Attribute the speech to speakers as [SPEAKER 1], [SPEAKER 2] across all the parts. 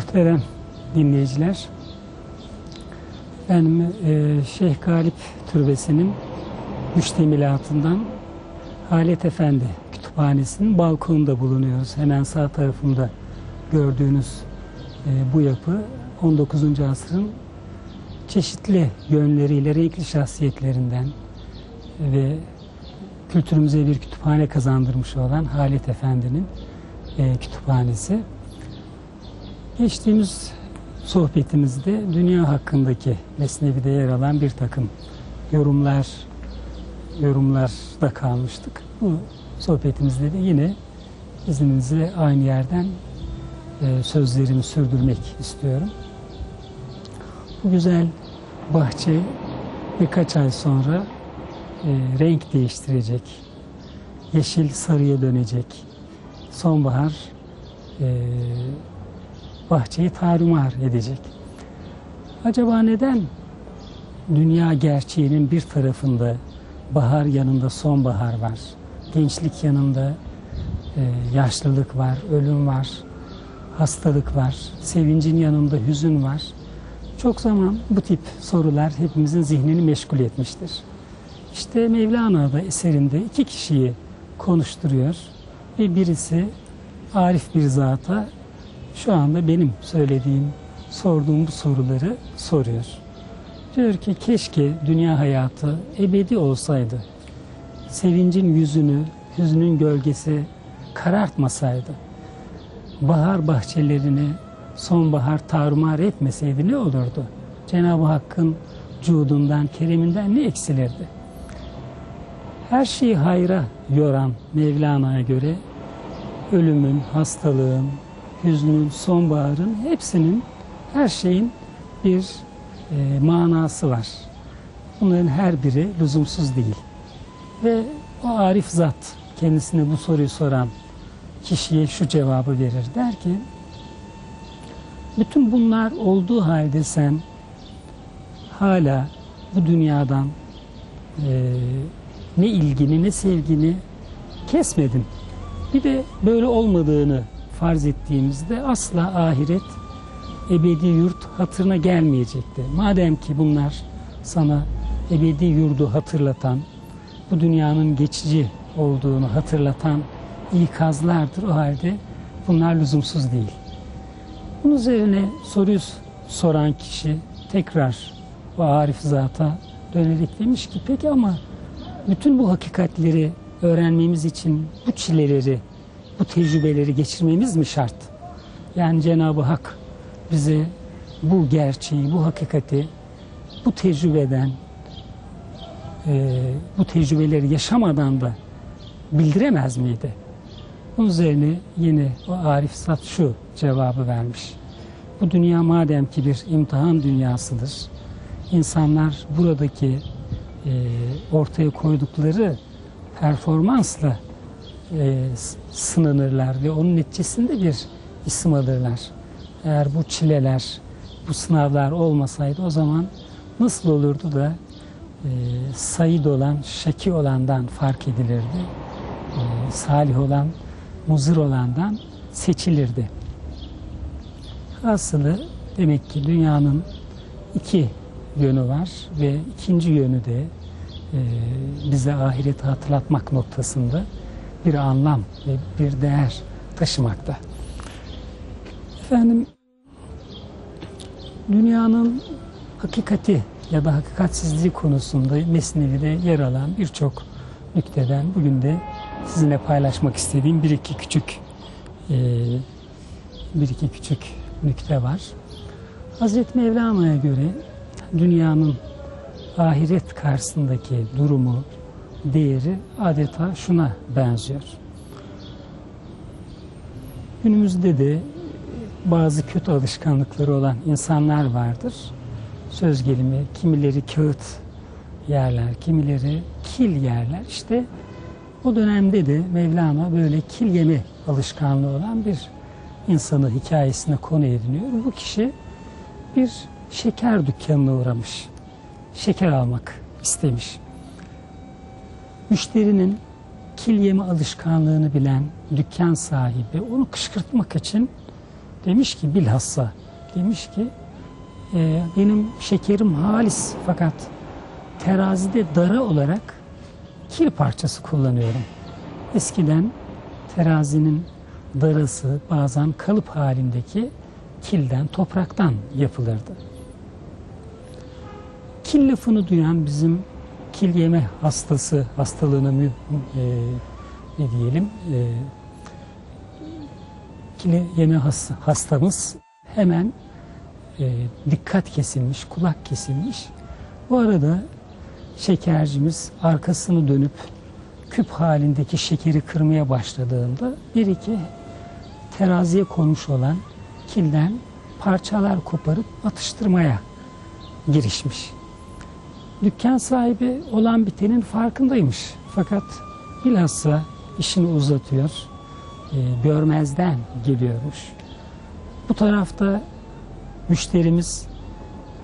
[SPEAKER 1] Muhterem dinleyiciler, ben e, Şeyh Galip Türbesi'nin müştemilatından Halet Efendi Kütüphanesi'nin balkonunda bulunuyoruz. Hemen sağ tarafımda gördüğünüz e, bu yapı 19. asrın çeşitli yönleriyle, renkli şahsiyetlerinden ve kültürümüze bir kütüphane kazandırmış olan Halet Efendi'nin e, kütüphanesi. Geçtiğimiz sohbetimizde dünya hakkındaki Mesnevi'de yer alan bir takım yorumlar yorumlarda kalmıştık. Bu sohbetimizde de yine izninizle aynı yerden e, sözlerimi sürdürmek istiyorum. Bu güzel bahçe birkaç ay sonra e, renk değiştirecek. Yeşil sarıya dönecek. Sonbahar e, bahçeyi tarumar edecek. Acaba neden dünya gerçeğinin bir tarafında bahar yanında sonbahar var, gençlik yanında e, yaşlılık var, ölüm var, hastalık var, sevincin yanında hüzün var. Çok zaman bu tip sorular hepimizin zihnini meşgul etmiştir. İşte Mevlana da eserinde iki kişiyi konuşturuyor ve birisi arif bir zata şu anda benim söylediğim, sorduğum bu soruları soruyor. Diyor ki keşke dünya hayatı ebedi olsaydı. Sevincin yüzünü, hüznün gölgesi karartmasaydı. Bahar bahçelerini sonbahar tarumar etmeseydi ne olurdu? Cenab-ı Hakk'ın cudundan, kereminden ne eksilirdi? Her şeyi hayra yoran Mevlana'ya göre ölümün, hastalığın, hüznün, sonbaharın hepsinin, her şeyin bir e, manası var. Bunların her biri lüzumsuz değil. Ve o arif zat kendisine bu soruyu soran kişiye şu cevabı verir. Der ki, bütün bunlar olduğu halde sen hala bu dünyadan e, ne ilgini ne sevgini kesmedin. Bir de böyle olmadığını farz ettiğimizde asla ahiret ebedi yurt hatırına gelmeyecekti. Madem ki bunlar sana ebedi yurdu hatırlatan, bu dünyanın geçici olduğunu hatırlatan ikazlardır o halde bunlar lüzumsuz değil. Bunun üzerine soruyu soran kişi tekrar o arif zata dönerek demiş ki peki ama bütün bu hakikatleri öğrenmemiz için bu çileleri, bu tecrübeleri geçirmemiz mi şart? Yani Cenab-ı Hak bize bu gerçeği, bu hakikati, bu tecrübeden, e, bu tecrübeleri yaşamadan da bildiremez miydi? Bunun üzerine yine o Arif Sat şu cevabı vermiş. Bu dünya madem ki bir imtihan dünyasıdır, insanlar buradaki e, ortaya koydukları performansla e, sınanırlar ve onun neticesinde bir isim alırlar. Eğer bu çileler, bu sınavlar olmasaydı o zaman nasıl olurdu da e, sayid olan, şeki olandan fark edilirdi. E, salih olan, muzır olandan seçilirdi. Aslında demek ki dünyanın iki yönü var ve ikinci yönü de e, bize ahireti hatırlatmak noktasında bir anlam ve bir değer taşımakta. Efendim dünyanın hakikati ya da hakikatsizliği konusunda Mesnevi'de yer alan birçok nükteden bugün de sizinle paylaşmak istediğim bir iki küçük e, bir iki küçük nükte var. Hazreti Mevlana'ya göre dünyanın ahiret karşısındaki durumu, değeri adeta şuna benziyor. Günümüzde de bazı kötü alışkanlıkları olan insanlar vardır. Söz gelimi kimileri kağıt yerler, kimileri kil yerler. İşte o dönemde de Mevlana böyle kil yeme alışkanlığı olan bir insanı hikayesine konu ediniyor. Bu kişi bir şeker dükkanına uğramış. Şeker almak istemiş. Müşterinin kil yeme alışkanlığını bilen dükkan sahibi onu kışkırtmak için demiş ki bilhassa Demiş ki e, benim şekerim halis fakat terazide dara olarak kil parçası kullanıyorum. Eskiden terazinin darası bazen kalıp halindeki kilden, topraktan yapılırdı. Kil lafını duyan bizim kil yeme hastası, hastalığına mü, e, ne diyelim, e, kil yeme has- hastamız hemen e, dikkat kesilmiş, kulak kesilmiş. Bu arada şekercimiz arkasını dönüp küp halindeki şekeri kırmaya başladığında bir iki teraziye konmuş olan kilden parçalar koparıp atıştırmaya girişmiş. Dükkan sahibi olan bitenin farkındaymış. Fakat bilhassa işini uzatıyor, e, görmezden geliyormuş. Bu tarafta müşterimiz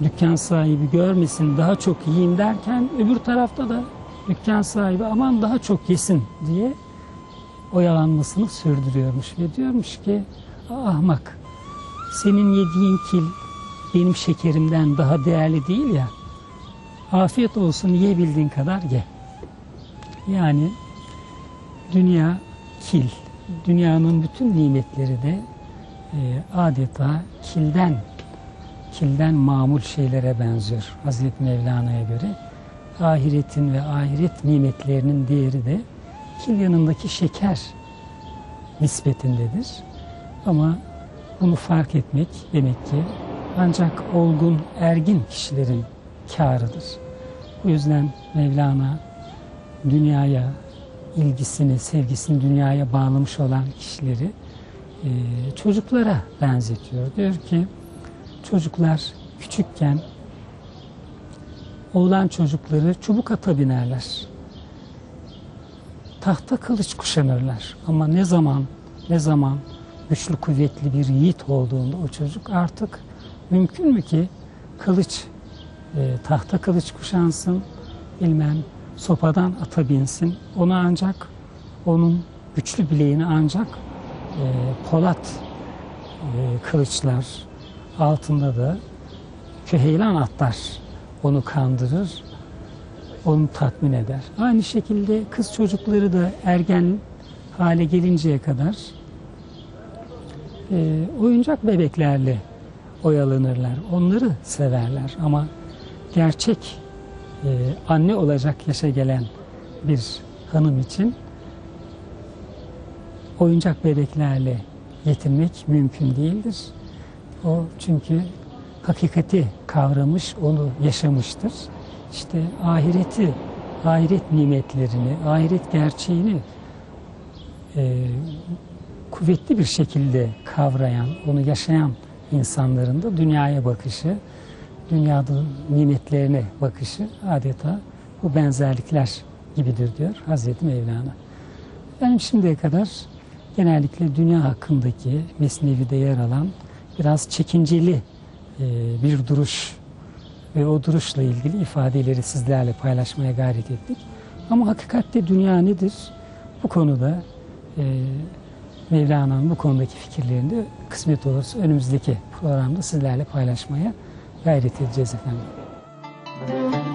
[SPEAKER 1] dükkan sahibi görmesin daha çok yiyeyim derken öbür tarafta da dükkan sahibi aman daha çok yesin diye oyalanmasını sürdürüyormuş ve diyormuş ki "Aa, ahmak senin yediğin kil benim şekerimden daha değerli değil ya afiyet olsun yiyebildiğin kadar ye. Yani dünya kil. Dünyanın bütün nimetleri de e, adeta kilden kilden mamul şeylere benziyor Hazreti Mevlana'ya göre. Ahiretin ve ahiret nimetlerinin değeri de kil yanındaki şeker nispetindedir. Ama bunu fark etmek demek ki ancak olgun, ergin kişilerin kârıdır. Bu yüzden Mevlana dünyaya ilgisini, sevgisini dünyaya bağlamış olan kişileri e, çocuklara benzetiyor. Diyor ki çocuklar küçükken oğlan çocukları çubuk ata binerler. Tahta kılıç kuşanırlar. Ama ne zaman ne zaman güçlü kuvvetli bir yiğit olduğunda o çocuk artık mümkün mü ki kılıç e, tahta kılıç kuşansın bilmem sopadan ata binsin. Onu ancak onun güçlü bileğini ancak e, polat e, kılıçlar altında da küheylan atlar onu kandırır, onu tatmin eder. Aynı şekilde kız çocukları da ergen hale gelinceye kadar e, oyuncak bebeklerle oyalanırlar. Onları severler ama gerçek e, anne olacak yaşa gelen bir hanım için oyuncak bebeklerle yetinmek mümkün değildir. O çünkü hakikati kavramış, onu yaşamıştır. İşte ahireti, ahiret nimetlerini, ahiret gerçeğini e, kuvvetli bir şekilde kavrayan, onu yaşayan insanların da dünyaya bakışı, dünyada nimetlerine bakışı adeta bu benzerlikler gibidir diyor Hazreti Mevlana. Benim şimdiye kadar genellikle dünya hakkındaki Mesnevi'de yer alan biraz çekinceli e, bir duruş ve o duruşla ilgili ifadeleri sizlerle paylaşmaya gayret ettik. Ama hakikatte dünya nedir? Bu konuda e, Mevlana'nın bu konudaki fikirlerini de kısmet olursa önümüzdeki programda sizlerle paylaşmaya دائرة الجازة الثانية